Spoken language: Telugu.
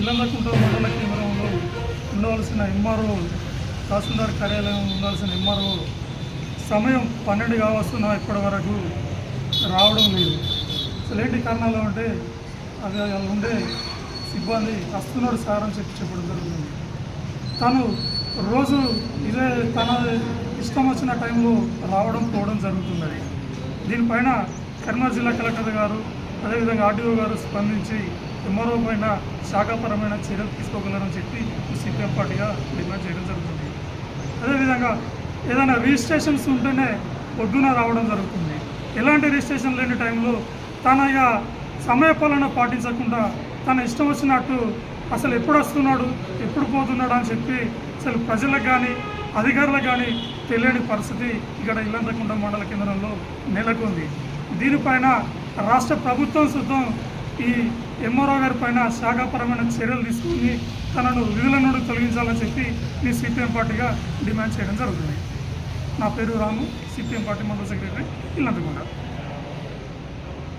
ఇల్లందకుంట మండల కేంద్రంలో ఉండవలసిన ఎంఆర్ఓ తహసీల్దార్ కార్యాలయం ఉండాల్సిన ఎంఆర్ఓ సమయం పన్నెండు కావస్తున్నా ఇప్పటి వరకు రావడం లేదు. అసలు ఏంటి కారణాలు అంటే అది అలా ఉండే సిబ్బంది వస్తున్నారు సార్ అని చెప్పి చెప్పడం జరుగుతుంది. తను రోజు ఇదే తన ఇష్టం వచ్చిన టైంలో రావడం పోవడం జరుగుతున్నది. దీనిపైన కర్నూలు జిల్లా కలెక్టర్ గారు అదేవిధంగా ఆర్డీఓ గారు స్పందించి ఎంఆర్ఓ పైన శాఖాపరమైన చర్యలు తీసుకోగలరని చెప్పి సిపిఎం పార్టీగా డిమాండ్ చేయడం జరుగుతుంది. అదేవిధంగా ఏదైనా రిజిస్ట్రేషన్స్ ఉంటేనే పొద్దున రావడం జరుగుతుంది. ఎలాంటి రిజిస్ట్రేషన్ లేని టైంలో తన ఇక సమయపాలన పాటించకుండా తన ఇష్టం వచ్చినట్టు అసలు ఎప్పుడు వస్తున్నాడు ఎప్పుడు పోతున్నాడు అని చెప్పి అసలు ప్రజలకు కానీ అధికారులకు కానీ తెలియని పరిస్థితి ఇక్కడ ఇల్లంతకుంట మండల కేంద్రంలో నెలకొంది. దీనిపైన రాష్ట్ర ప్రభుత్వం సుతం ఈ ఎంఆర్ఓ గారి పైన శాఖాపరమైన చర్యలు తీసుకుని తనను విధుల నుండి తొలగించాలని చెప్పి మీ సిపిఎం పార్టీగా డిమాండ్ చేయడం జరుగుతుంది. నా పేరు రాము సిపిఎం పార్టీ మండల సెక్రటరీ ఇల్లంతకుంట.